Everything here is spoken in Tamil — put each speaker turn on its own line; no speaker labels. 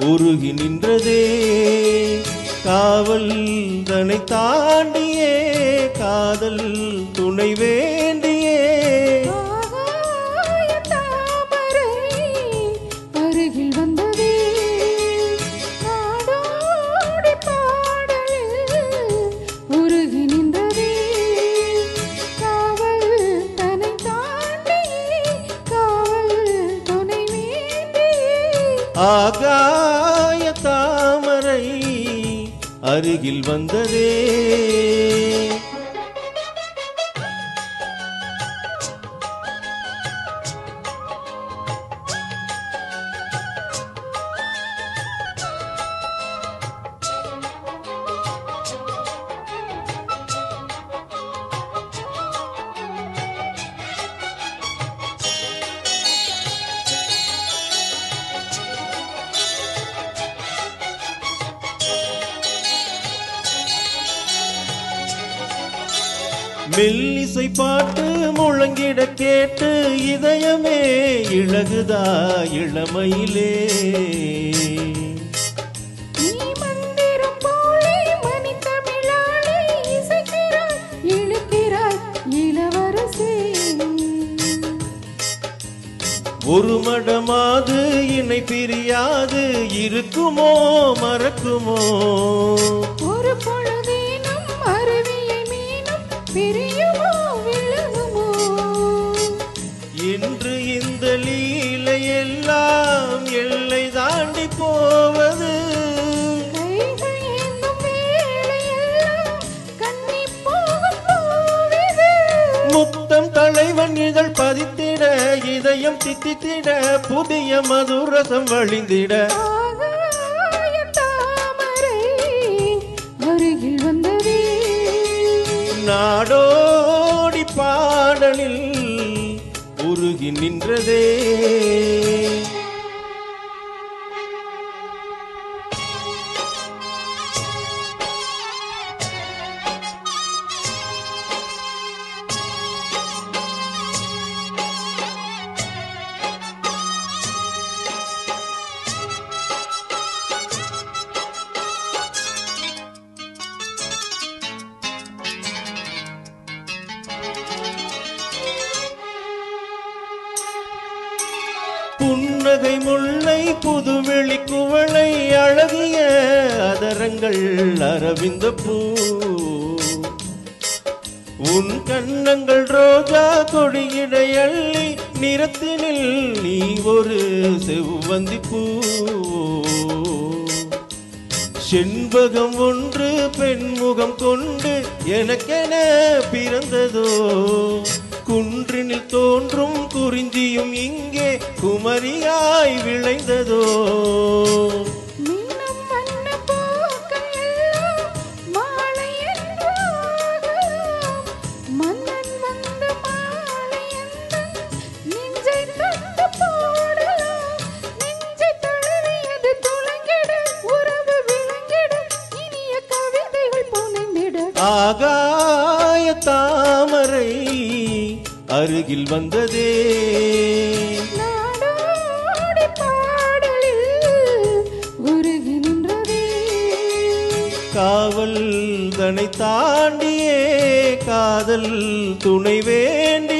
உருகி நின்றதே. காவல் தனை தாண்டியே. காதல் துணை வேண்டியே.
அருகில் வந்ததே. உருகி நின்றதே. காவல் தாண்டி காவல் துணை வேண்டி
ஆகாய தாமரை அருகில் வந்ததே. மெல்லிசை பாட்டு முழங்கிட கேட்டு இதயமே இழகுதா இளமையிலே. ஒரு மடமாது இணை பிரியாது இருக்குமோ மறக்குமோ?
ஒரு மீனும் பிரியுமோ விழுகுமோ
இன்று இந்த லீலை எல்லாம் எல்லை தாண்டி போவது. முத்தம் தலைவன் இதழ் பதித்திட இதயம் தித்தித்திட புதிய மதுரசம் வழிந்திட.
அருகில் வந்ததே.
நாடோடி பாடலில் உருகி நின்றதே. புன்னகை முல்லை புதுவெளி குவளை அழகிய அதரங்கள் அரவிந்த பூ. உன் கண்ணங்கள் ரோஜா கொடியிடை அள்ளி நிறத்தினில் நீ ஒரு செவ்வந்தி பூ. செண்பகம் ஒன்று பெண்முகம் கொண்டு எனக்கென பிறந்ததோ? குன்றினில் தோன்றும் குறிஞ்சியும் இங்கே குமரியாய் விளைந்ததோ?
மின்னும் வண்ணப் பூக்கள் எல்லாம்
காவல் தனை தாண்டியே காதல் துணை வேண்டி